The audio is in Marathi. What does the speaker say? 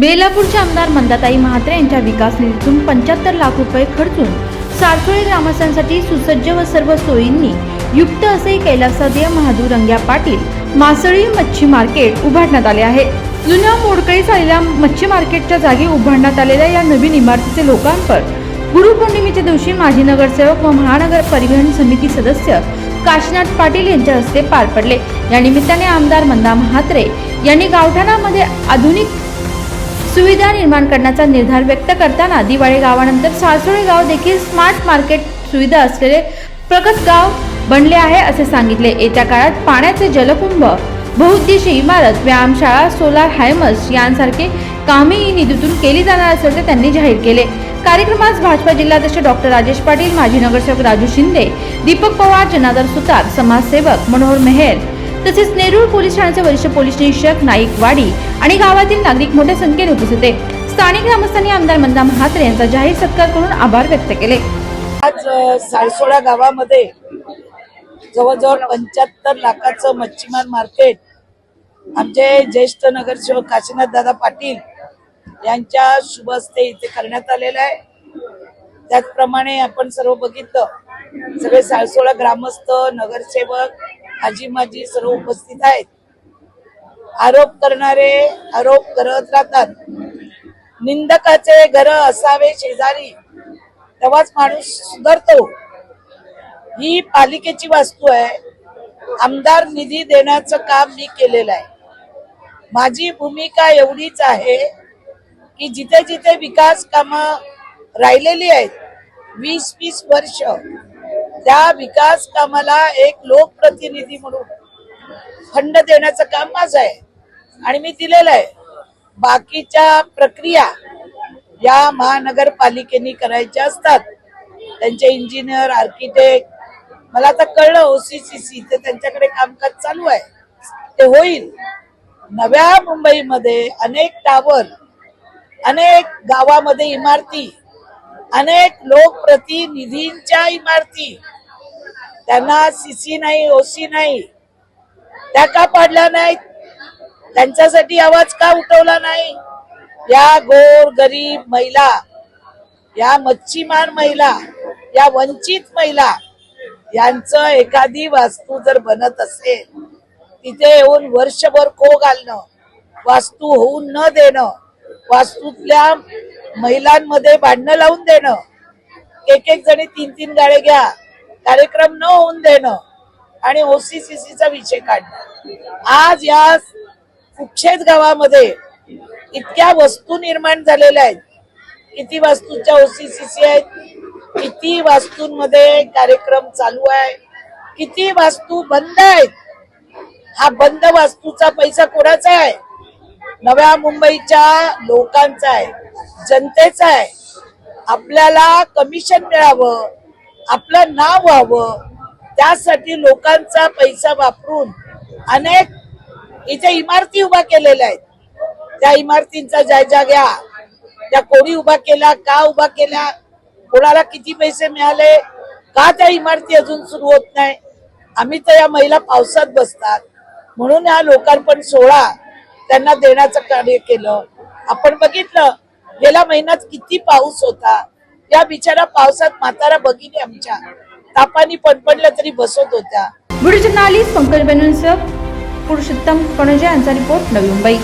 बेलापूरचे आमदार मंदाताई महात्रे यांच्या विकास निधीतून पंच्याहत्तर लाख रुपये खर्चून सारसोळी ग्रामस्थांसाठी सुसज्ज व सर्व सोयींनी युक्त असे कैलासादय महादूर रंग्या पाटील मासळी मच्छी मार्केट उभारण्यात आले आहे. जुन्या मोडकळीस आलेल्या मच्छी मार्केटच्या जागी उभारण्यात आलेल्या या नवीन इमारतीचे लोकांपर गुरुपौर्णिमेच्या दिवशी माजी नगरसेवक व महानगर परिवहन समिती सदस्य काशीनाथ पाटील यांच्या हस्ते पार पडले. या निमित्ताने आमदार मंदा म्हात्रे यांनी गावठाणामध्ये आधुनिक सुविधा निर्माण करण्याचा निर्धार व्यक्त करताना दिवाळी गावानंतर सासोळे गाव देखील स्मार्ट मार्केट सुविधा असलेले प्रगत गाव बनले आहे असे सांगितले. येत्या काळात पाण्याचे जलकुंभ बहुउद्देशीय इमारत व्यायामशाळा सोलार हायमस यांसारखे कामेही निधीतून केली जाणार असल्याचे त्यांनी जाहीर केले. कार्यक्रमास भाजपा जिल्हाध्यक्ष डॉक्टर राजेश पाटील माजी नगरसेवक राजू शिंदे दीपक पवार जनार्दन सुतार समाजसेवक मनोहर मेहेर तसेच नेरूळ पोलीस ठाण्याचे वरिष्ठ पोलीस निरीक्षक नाईक वाडी आणि गावातील नागरिक मोठ्या संख्येने उपस्थित होते. स्थानिक ग्रामस्थांनी आमदार मंदा म्हात्रे यांचा जाहीर सत्कार करून आभार व्यक्त केले. आज साळसोळा गावामध्ये जवळजवळ पंच्याहत्तर लाखाचं मच्छीमार मार्केट आमचे ज्येष्ठ नगरसेवक काशीनाथ दादा पाटील यांच्या शुभ हस्ते इथे करण्यात आलेलं आहे. त्याचप्रमाणे आपण सर्व बघितलं सगळे साळसोळा ग्रामस्थ नगरसेवक आजी माझी सर्व उपस्थित आहेत. आरोप करणारे आरोप करत राहतात. निंदकाचे घर असावे शेजारी. तेव्हाच माणूस सुधारतो. ही पालिकेची वास्तू आहे. आमदार निधी देण्याचं काम मी केलेलं आहे. माझी भूमिका एवढीच आहे की जिथे जिथे विकास कामं राहिलेली आहेत वीस वीस वर्ष त्या विकास कामाला एक लोकप्रतिनिधी म्हणून फंड देण्याचं काम माझं आहे. आणि मी दिलेलं आहे. बाकीच्या प्रक्रिया या महानगरपालिकेने करायच्या असतात. त्यांचे इंजिनियर आर्किटेक्ट मला आता कळलं ओसीसीसी ते त्यांच्याकडे कामकाज चालू आहे. ते होईल. नव्या मुंबईमध्ये अनेक टावर अनेक गावामध्ये इमारती अनेक लोकप्रतिनिधींच्या इमारती. त्यांना सीसी नाही ओसी नाही. त्या का पाडल्या नाहीत? त्यांच्यासाठी आवाज का उठवला नाही? या गोर गरीब महिला या मच्छीमार महिला या वंचित महिला यांचं एखादी वास्तू जर बनत असेल तिथे येऊन वर्षभर खो घालणं वास्तू होऊन न देणं वास्तूतल्या महिलांमध्ये भांडणं लावून देणं. एक एक जणी तीन तीन गाडे घ्या. कार्यक्रम न होऊन देणं. आणि ओसीसीसीचा विषय काढणं. आज या कुक्षेत गावामध्ये इतक्या वस्तू निर्माण झालेल्या आहेत. किती वास्तूच्या ओसीसीसी आहेत. किती वास्तूंमध्ये कार्यक्रम चालू आहे. किती वास्तू बंद आहेत. हा बंद वास्तूचा पैसा कोणाचा आहे? नव्या मुंबईच्या लोकांचा आहे. जनतेचा आहे. आपल्याला कमिशन मिळावं आपलं नाव व्हावं त्यासाठी लोकांचा पैसा वापरून अनेक इथे इमारती उभा केलेल्या आहेत. त्या इमारतींचा जायजा घ्या. त्या कोणी उभा केल्या का उभा केल्या कोणाला किती पैसे मिळाले का त्या इमारती अजून सुरू होत नाही. आम्ही तर या महिला पावसात बसतात. म्हणून हा लोकार्पण सोहळा त्यांना देण्याचं कार्य केलं. आपण बघितलं गेल्या महिन्यात किती पाऊस होता? या बिचारा पावसात म्हातारा भगिनी आमच्या. तापानी पणपणल्या तरी बसत होत्या. व्हिडिओ जर्नालिस्ट पंकज बेनसह पुरुषोत्तम कणजे यांचा रिपोर्ट नवी मुंबई.